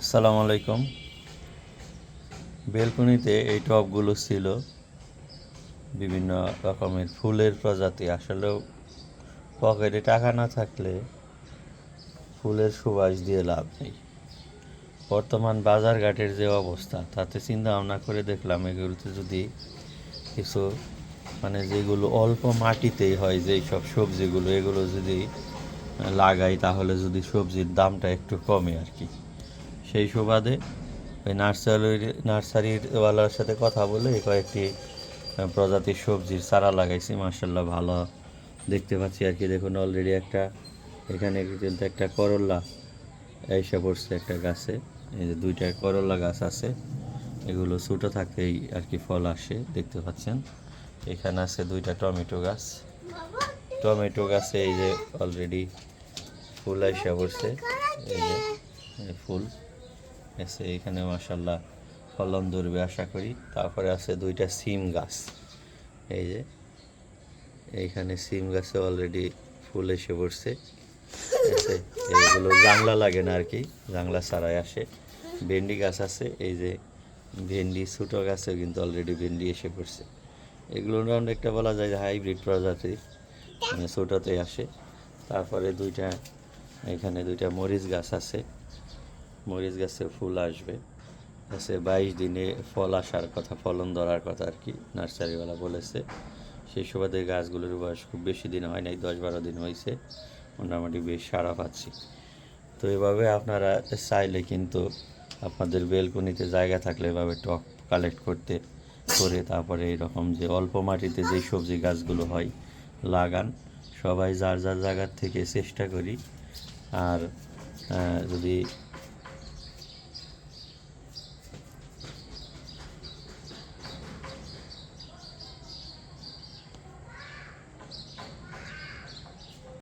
আসসালামু আলাইকুম। বেলকুনিতে এই টবগুলো ছিল। বিভিন্ন রকমের ফুলের প্রজাতি। আসলেও পকেটে টাকা না থাকলে ফুলের সুবাস দিয়ে লাভ নেই। বর্তমান বাজারঘাটের যে অবস্থা, তাতে চিন্তা ভাবনা করে দেখলাম এগুলোতে যদি কিছু মানে যেগুলো অল্প মাটিতেই হয়, যেই সব সবজিগুলো, এগুলো যদি লাগাই, তাহলে যদি সবজির দামটা একটু কমে আর কি। সেই সুবাদে ওই নার্সারির, নার্সারিওয়ালার সাথে কথা বলে কয়েকটি প্রজাতির সবজির চারা লাগাইছি। মার্শাল্লাহ ভালো দেখতে পাচ্ছি আর কি। দেখুন অলরেডি একটা, এখানে কিন্তু একটা করল্লা এসে পড়ছে একটা গাছে। এই যে দুইটা করল্লা গাছ আছে, এগুলো ছোটো থাকতেই আর কি ফল আসে, দেখতে পাচ্ছেন। এখানে আছে দুইটা টমেটো গাছ। টমেটো গাছে এই যে অলরেডি ফুল এসে পড়ছে। এই যে ফুল। এসে এখানে মাসাল্লাহ ফলন ধরবে আশা করি। তারপরে আছে দুইটা সিম গাছ। এই যে, এইখানে সিম গাছে অলরেডি ফুল এসে পড়ছে। এইগুলো জাংলা লাগে না আর কি জাংলা ছাড়াই আসে। ভেন্ডি গাছ আছে, এই যে ভেন্ডি, ছোটো গাছে কিন্তু অলরেডি ভেন্ডি এসে পড়ছে। এগুলো অনেকটা বলা যায় যে হাইব্রিড প্রজাতির মানে ছোটোতেই আসে। তারপরে দুইটা, এখানে দুইটা মরিচ গাছ আছে। মরিচ গাছে ফুল আসবে। গাছে বাইশ দিনে ফল আসার কথা, ফলন ধরার কথা আর কি নার্সারিওয়ালা বলেছে। সেই সুবাদে গাছগুলোর বয়স খুব বেশি দিন হয় নাই, দশ বারো দিন হয়েছে মোটামুটি বেশ সারা পাচ্ছি। তো এভাবে আপনারা চাইলে কিন্তু আপনাদের বেলকনিতে জায়গা থাকলে এভাবে টক কালেক্ট করতে, করে তারপরে এরকম যে অল্প মাটিতে যেই সবজি গাছগুলো হয়, লাগান। সবাই যার যার জায়গার থেকে চেষ্টা করি। আর যদি